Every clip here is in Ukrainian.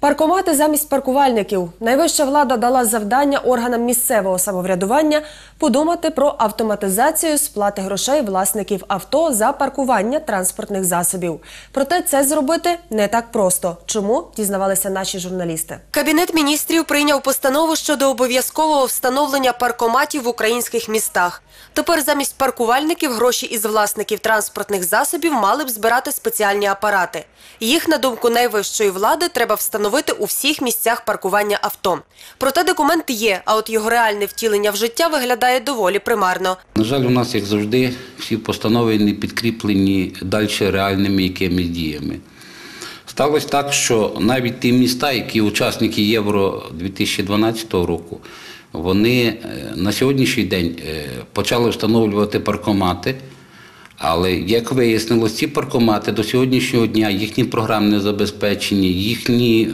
Паркомати замість паркувальників. Найвища влада дала завдання органам місцевого самоврядування подумати про автоматизацію сплати грошей власників авто за паркування транспортних засобів. Проте це зробити не так просто. Чому дізнавалися наші журналісти? Кабінет міністрів прийняв постанову щодо обов'язкового встановлення паркоматів в українських містах. Тепер замість паркувальників гроші із власників транспортних засобів мали б збирати спеціальні апарати. Їх, на думку найвищої влади, треба встановити у всіх місцях паркування авто. Проте документ є, а от його реальне втілення в життя виглядає доволі примарно. На жаль, у нас, як завжди, всі постанови не підкріплені далі реальними якимись діями. Сталося так, що навіть ті міста, які учасники Євро 2012 року, вони е, на сьогоднішній день е, почали встановлювати паркомати. Але як вияснилось, ці паркомати до сьогоднішнього дня, їхні програмне забезпечення, їхні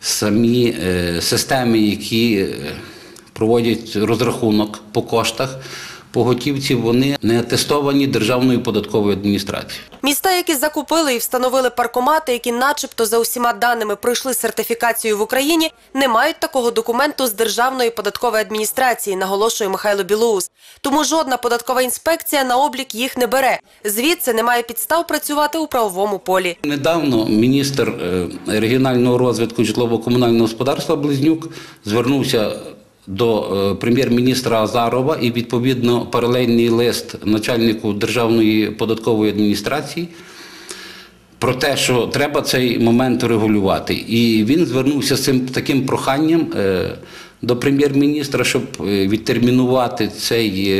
самі е, системи, які е, проводять розрахунок по коштах по готівці, вони не атестовані Державною податковою адміністрацією. Міста, які закупили і встановили паркомати, які начебто за усіма даними пройшли сертифікацію в Україні, не мають такого документу з Державної податкової адміністрації, наголошує Михайло Білоус. Тому жодна податкова інспекція на облік їх не бере. Звідси немає підстав працювати у правовому полі. Недавно міністр е, регіонального розвитку житлово-комунального господарства Близнюк звернувся до е, прем'єр-міністра Азарова і відповідно паралельний лист начальнику Державної податкової адміністрації про те, що треба цей момент регулювати. І він звернувся з цим таким проханням е, до прем'єр-міністра, щоб е, відтермінувати цей.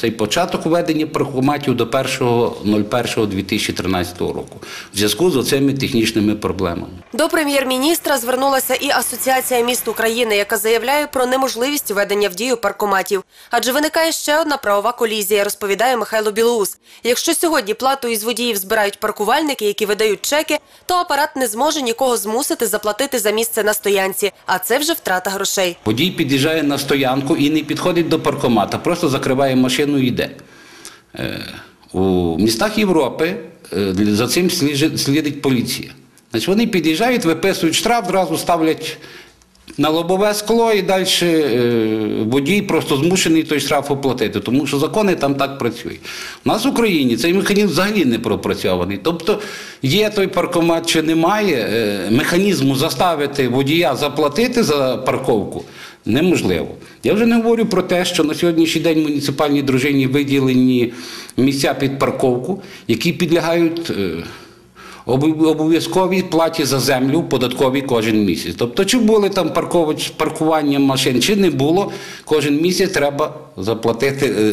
Цей початок введення паркоматів до 1.01.2013 року в зв'язку з оцими технічними проблемами. До прем'єр-міністра звернулася і Асоціація міст України, яка заявляє про неможливість введення в дію паркоматів. Адже виникає ще одна правова колізія, розповідає Михайло Білоус. Якщо сьогодні плату із водіїв збирають паркувальники, які видають чеки, то апарат не зможе нікого змусити заплатити за місце на стоянці, а це вже втрата грошей. Водій під'їжджає на стоянку і не підходить до паркомата, просто закриває машину і йде. Е, У містах Європи е, за цим слідить поліція. Значить, вони під'їжджають, виписують штраф, одразу ставлять на лобове скло і далі е, водій просто змушений той штраф оплатити, тому що закони там так працюють. У нас в Україні цей механізм взагалі не пропрацьований. Тобто є той паркомат чи немає, механізму заставити водія заплатити за парковку неможливо. Я вже не говорю про те, що на сьогоднішній день муніципальній дружині виділені місця під парковку, які підлягають. е, обов'язковій платі за землю податковій кожен місяць. Тобто, чи були там паркування машин, чи не було, кожен місяць треба заплатити е,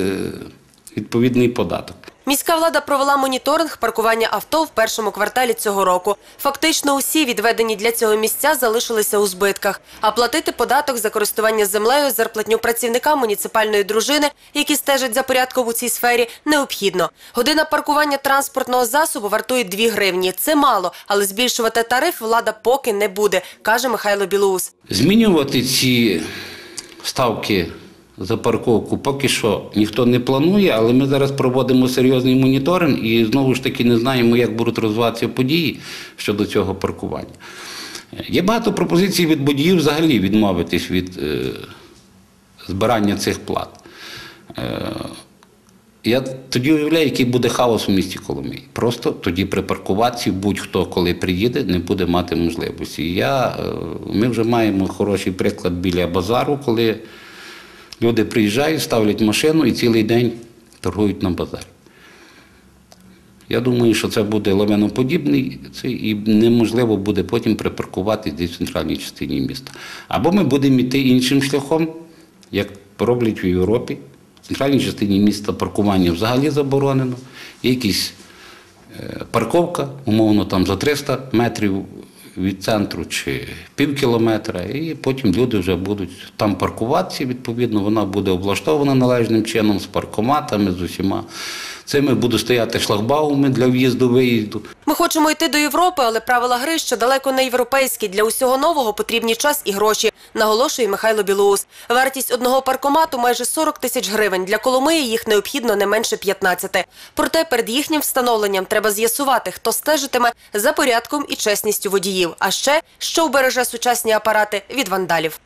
відповідний податок. Міська влада провела моніторинг паркування авто в першому кварталі цього року. Фактично усі відведені для цього місця залишилися у збитках. А платити податок за користування землею, зарплатню працівникам муніципальної дружини, які стежать за порядком у цій сфері, необхідно. Година паркування транспортного засобу вартує 2 гривні. Це мало, але збільшувати тариф влада поки не буде, каже Михайло Білоус. Змінювати ці ставки за парковку поки що ніхто не планує, але ми зараз проводимо серйозний моніторинг і знову ж таки не знаємо, як будуть розвиватися події щодо цього паркування. Є багато пропозицій від водіїв взагалі відмовитись від е, збирання цих плат. Е, я тоді уявляю, який буде хаос у місті Коломиї. Просто тоді при паркуватці будь-хто, коли приїде, не буде мати можливості. Я, е, ми вже маємо хороший приклад біля базару, коли люди приїжджають, ставлять машину і цілий день торгують на базарі. Я думаю, що це буде лавиноподібний і неможливо буде потім припаркувати десь в центральній частині міста. Або ми будемо йти іншим шляхом, як роблять в Європі. В центральній частині міста паркування взагалі заборонено. Якісь е, парковка, умовно, там за 300 метрів від центру чи пів кілометра, і потім люди вже будуть там паркуватися, відповідно, вона буде облаштована належним чином з паркоматами, з усіма. Цими будуть стояти шлагбауми для в'їзду-виїзду. Хочемо йти до Європи, але правила гри ще далеко не європейські. Для усього нового потрібні час і гроші, наголошує Михайло Білоус. Вартість одного паркомату майже 40 тисяч гривень. Для Коломиї їх необхідно не менше 15. Проте перед їхнім встановленням треба з'ясувати, хто стежитиме за порядком і чесністю водіїв. А ще що вбереже сучасні апарати від вандалів.